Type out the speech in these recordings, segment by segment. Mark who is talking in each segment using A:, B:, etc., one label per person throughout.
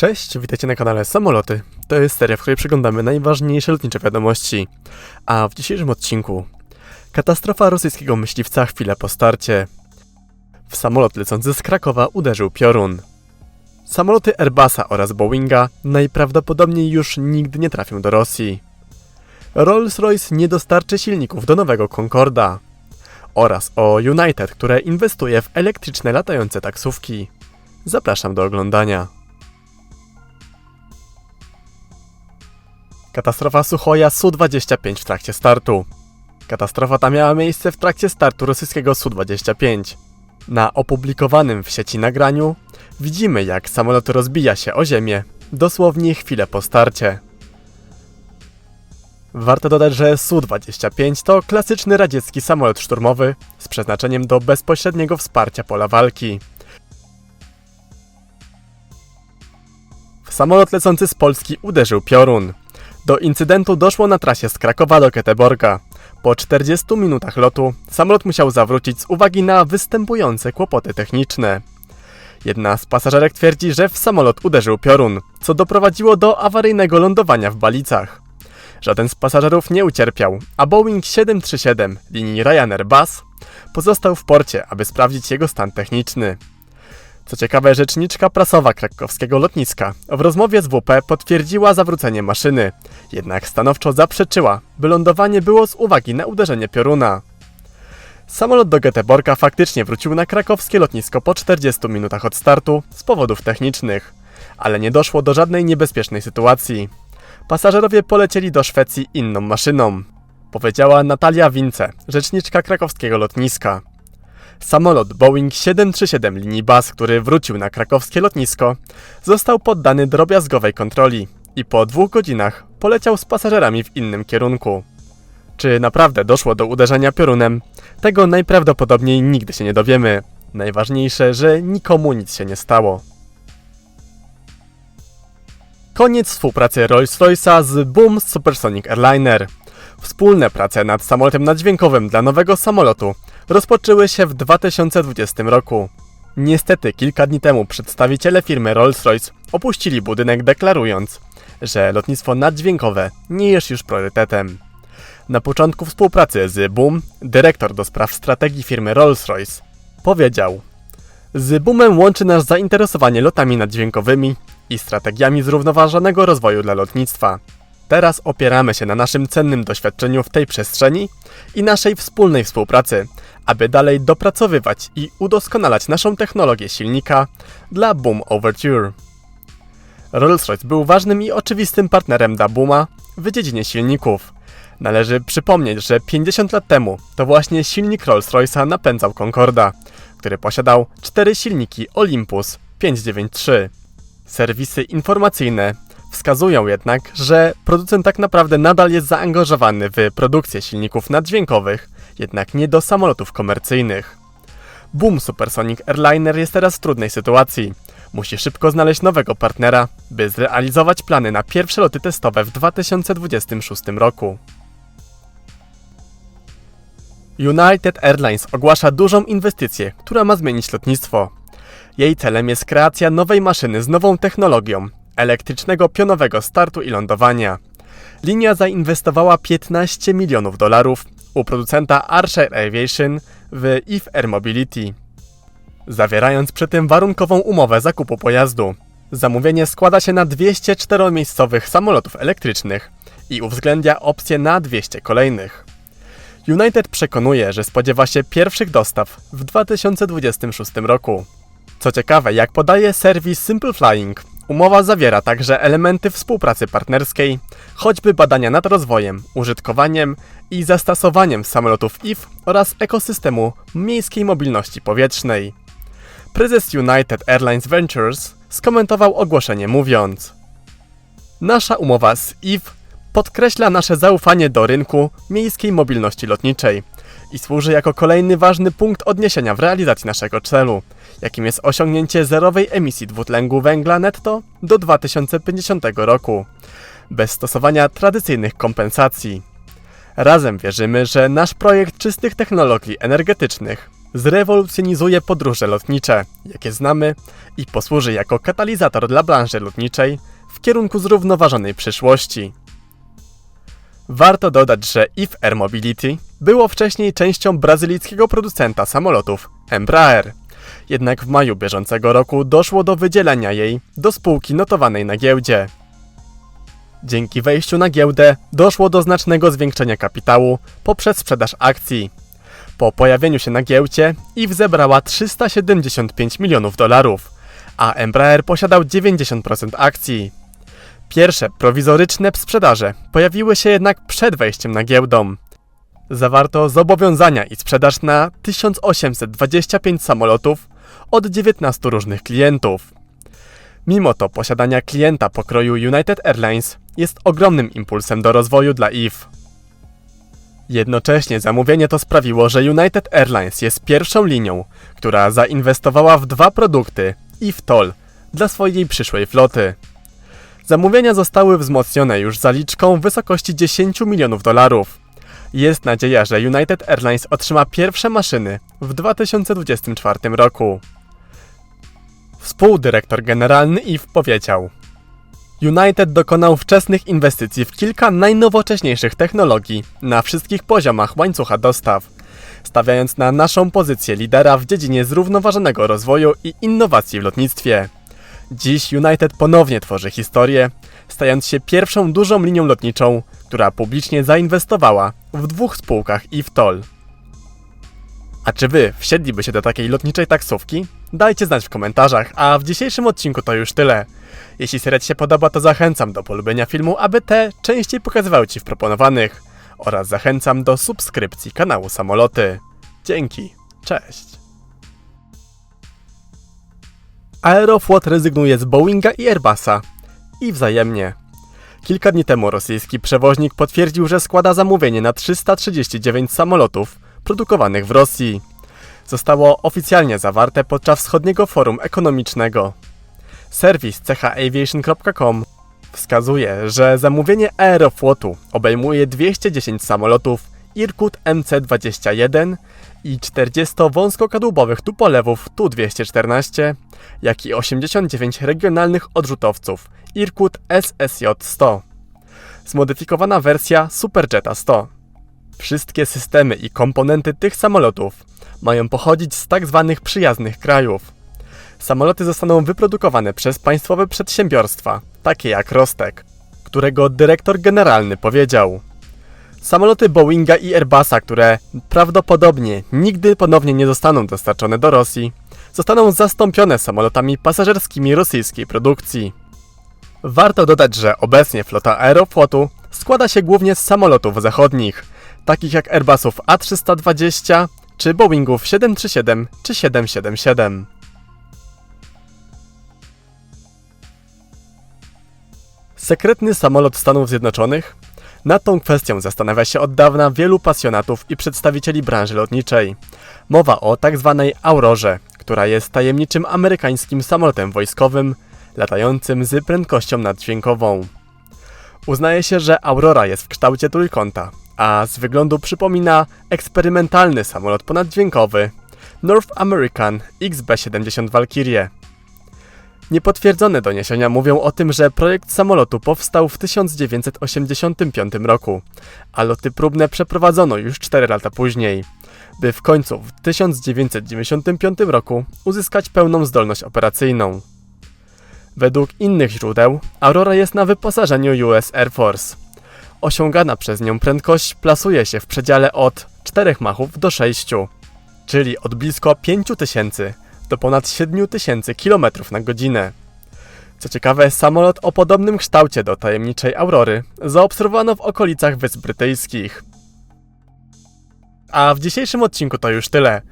A: Cześć, witajcie na kanale Samoloty. To jest seria, w której przeglądamy najważniejsze lotnicze wiadomości. A w dzisiejszym odcinku katastrofa rosyjskiego myśliwca chwilę po starcie. W samolot lecący z Krakowa uderzył piorun. Samoloty Airbusa oraz Boeinga najprawdopodobniej już nigdy nie trafią do Rosji. Rolls-Royce nie dostarczy silników do nowego Concorda. Oraz o United, które inwestuje w elektryczne latające taksówki. Zapraszam do oglądania. Katastrofa Suchoja Su-25 w trakcie startu. Katastrofa ta miała miejsce w trakcie startu rosyjskiego Su-25. Na opublikowanym w sieci nagraniu widzimy jak samolot rozbija się o ziemię, dosłownie chwilę po starcie. Warto dodać, że Su-25 to klasyczny radziecki samolot szturmowy z przeznaczeniem do bezpośredniego wsparcia pola walki. W samolot lecący z Polski uderzył piorun. Do incydentu doszło na trasie z Krakowa do Keteborga. Po 40 minutach lotu samolot musiał zawrócić z uwagi na występujące kłopoty techniczne. Jedna z pasażerek twierdzi, że w samolot uderzył piorun, co doprowadziło do awaryjnego lądowania w Balicach. Żaden z pasażerów nie ucierpiał, a Boeing 737 linii Ryanair Bus pozostał w porcie, aby sprawdzić jego stan techniczny. Co ciekawe, rzeczniczka prasowa krakowskiego lotniska w rozmowie z WP potwierdziła zawrócenie maszyny, jednak stanowczo zaprzeczyła, by lądowanie było z uwagi na uderzenie pioruna. Samolot do Göteborga faktycznie wrócił na krakowskie lotnisko po 40 minutach od startu z powodów technicznych, ale nie doszło do żadnej niebezpiecznej sytuacji. Pasażerowie polecieli do Szwecji inną maszyną, powiedziała Natalia Wince, rzeczniczka krakowskiego lotniska. Samolot Boeing 737 linii BAS, który wrócił na krakowskie lotnisko, został poddany drobiazgowej kontroli i po dwóch godzinach poleciał z pasażerami w innym kierunku. Czy naprawdę doszło do uderzenia piorunem? Tego najprawdopodobniej nigdy się nie dowiemy. Najważniejsze, że nikomu nic się nie stało. Koniec współpracy Rolls-Royce'a z Boom Supersonic Airliner. Wspólne prace nad samolotem nadźwiękowym dla nowego samolotu rozpoczęły się w 2020 roku. Niestety kilka dni temu przedstawiciele firmy Rolls-Royce opuścili budynek deklarując, że lotnictwo naddźwiękowe nie jest już priorytetem. Na początku współpracy z Boom, dyrektor do spraw strategii firmy Rolls-Royce, powiedział: Z Boomem łączy nas zainteresowanie lotami naddźwiękowymi i strategiami zrównoważonego rozwoju dla lotnictwa. Teraz opieramy się na naszym cennym doświadczeniu w tej przestrzeni i naszej wspólnej współpracy, aby dalej dopracowywać i udoskonalać naszą technologię silnika dla Boom Overture. Rolls-Royce był ważnym i oczywistym partnerem dla Booma w dziedzinie silników. Należy przypomnieć, że 50 lat temu to właśnie silnik Rolls-Royce'a napędzał Concorda, który posiadał cztery silniki Olympus 593. Serwisy informacyjne wskazują jednak, że producent tak naprawdę nadal jest zaangażowany w produkcję silników naddźwiękowych, jednak nie do samolotów komercyjnych. Boom Supersonic Airliner jest teraz w trudnej sytuacji. Musi szybko znaleźć nowego partnera, by zrealizować plany na pierwsze loty testowe w 2026 roku. United Airlines ogłasza dużą inwestycję, która ma zmienić lotnictwo. Jej celem jest kreacja nowej maszyny z nową technologią elektrycznego pionowego startu i lądowania. Linia zainwestowała 15 milionów dolarów u producenta Archer Aviation w Eve Air Mobility, zawierając przy tym warunkową umowę zakupu pojazdu. Zamówienie składa się na 204-miejscowych samolotów elektrycznych i uwzględnia opcję na 200 kolejnych. United przekonuje, że spodziewa się pierwszych dostaw w 2026 roku. Co ciekawe, jak podaje serwis Simple Flying, umowa zawiera także elementy współpracy partnerskiej, choćby badania nad rozwojem, użytkowaniem i zastosowaniem samolotów IF oraz ekosystemu miejskiej mobilności powietrznej. Prezes United Airlines Ventures skomentował ogłoszenie mówiąc: Nasza umowa z IF podkreśla nasze zaufanie do rynku miejskiej mobilności lotniczej i służy jako kolejny ważny punkt odniesienia w realizacji naszego celu, jakim jest osiągnięcie zerowej emisji dwutlenku węgla netto do 2050 roku, bez stosowania tradycyjnych kompensacji. Razem wierzymy, że nasz projekt czystych technologii energetycznych zrewolucjonizuje podróże lotnicze, jakie znamy, i posłuży jako katalizator dla branży lotniczej w kierunku zrównoważonej przyszłości. Warto dodać, że IF Air Mobility było wcześniej częścią brazylijskiego producenta samolotów Embraer. Jednak w maju bieżącego roku doszło do wydzielenia jej do spółki notowanej na giełdzie. Dzięki wejściu na giełdę doszło do znacznego zwiększenia kapitału poprzez sprzedaż akcji. Po pojawieniu się na giełdzie IF zebrała 375 milionów dolarów, a Embraer posiadał 90% akcji. Pierwsze prowizoryczne sprzedaże pojawiły się jednak przed wejściem na giełdę. Zawarto zobowiązania i sprzedaż na 1825 samolotów od 19 różnych klientów. Mimo to posiadania klienta pokroju United Airlines jest ogromnym impulsem do rozwoju dla IF. Jednocześnie zamówienie to sprawiło, że United Airlines jest pierwszą linią, która zainwestowała w dwa produkty IF Toll dla swojej przyszłej floty. Zamówienia zostały wzmocnione już zaliczką w wysokości 10 milionów dolarów. Jest nadzieja, że United Airlines otrzyma pierwsze maszyny w 2024 roku. Współdyrektor generalny IF powiedział: United dokonał wczesnych inwestycji w kilka najnowocześniejszych technologii na wszystkich poziomach łańcucha dostaw, stawiając na naszą pozycję lidera w dziedzinie zrównoważonego rozwoju i innowacji w lotnictwie. Dziś United ponownie tworzy historię, stając się pierwszą dużą linią lotniczą, która publicznie zainwestowała w dwóch spółkach i w TOL. A czy wy wsiedliby się do takiej lotniczej taksówki? Dajcie znać w komentarzach, a w dzisiejszym odcinku to już tyle. Jeśli seria Ci się podoba, to zachęcam do polubienia filmu, aby te częściej pokazywały Ci w proponowanych oraz zachęcam do subskrypcji kanału Samoloty. Dzięki, cześć! Aeroflot rezygnuje z Boeinga i Airbusa i wzajemnie. Kilka dni temu rosyjski przewoźnik potwierdził, że składa zamówienie na 339 samolotów produkowanych w Rosji. Zostało oficjalnie zawarte podczas wschodniego forum ekonomicznego. Serwis chaviation.com wskazuje, że zamówienie Aeroflotu obejmuje 210 samolotów Irkut MC-21 i 40 wąskokadłubowych tupolewów Tu-214, jak i 89 regionalnych odrzutowców Irkut SSJ-100. Zmodyfikowana wersja Superjeta 100. Wszystkie systemy i komponenty tych samolotów mają pochodzić z tzw. przyjaznych krajów. Samoloty zostaną wyprodukowane przez państwowe przedsiębiorstwa, takie jak Rostek, którego dyrektor generalny powiedział: Samoloty Boeinga i Airbusa, które prawdopodobnie nigdy ponownie nie zostaną dostarczone do Rosji, zostaną zastąpione samolotami pasażerskimi rosyjskiej produkcji. Warto dodać, że obecnie flota Aeroflotu składa się głównie z samolotów zachodnich, takich jak Airbusów A320 czy Boeingów 737 czy 777. Sekretny samolot Stanów Zjednoczonych? Nad tą kwestią zastanawia się od dawna wielu pasjonatów i przedstawicieli branży lotniczej. Mowa o tzw. Aurorze, która jest tajemniczym amerykańskim samolotem wojskowym, latającym z prędkością naddźwiękową. Uznaje się, że Aurora jest w kształcie trójkąta, a z wyglądu przypomina eksperymentalny samolot ponaddźwiękowy North American XB-70 Valkyrie. Niepotwierdzone doniesienia mówią o tym, że projekt samolotu powstał w 1985 roku, a loty próbne przeprowadzono już 4 lata później, by w końcu w 1995 roku uzyskać pełną zdolność operacyjną. Według innych źródeł, Aurora jest na wyposażeniu US Air Force. Osiągana przez nią prędkość plasuje się w przedziale od 4 machów do 6, czyli od blisko 5000 do ponad 7000 km na godzinę. Co ciekawe, samolot o podobnym kształcie do tajemniczej Aurory zaobserwowano w okolicach Wysp Brytyjskich. A w dzisiejszym odcinku to już tyle.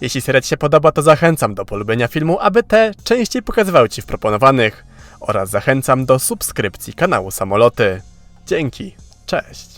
A: Jeśli seria Ci się podoba, to zachęcam do polubienia filmu, aby te częściej pokazywały Ci w proponowanych oraz zachęcam do subskrypcji kanału Samoloty. Dzięki, cześć!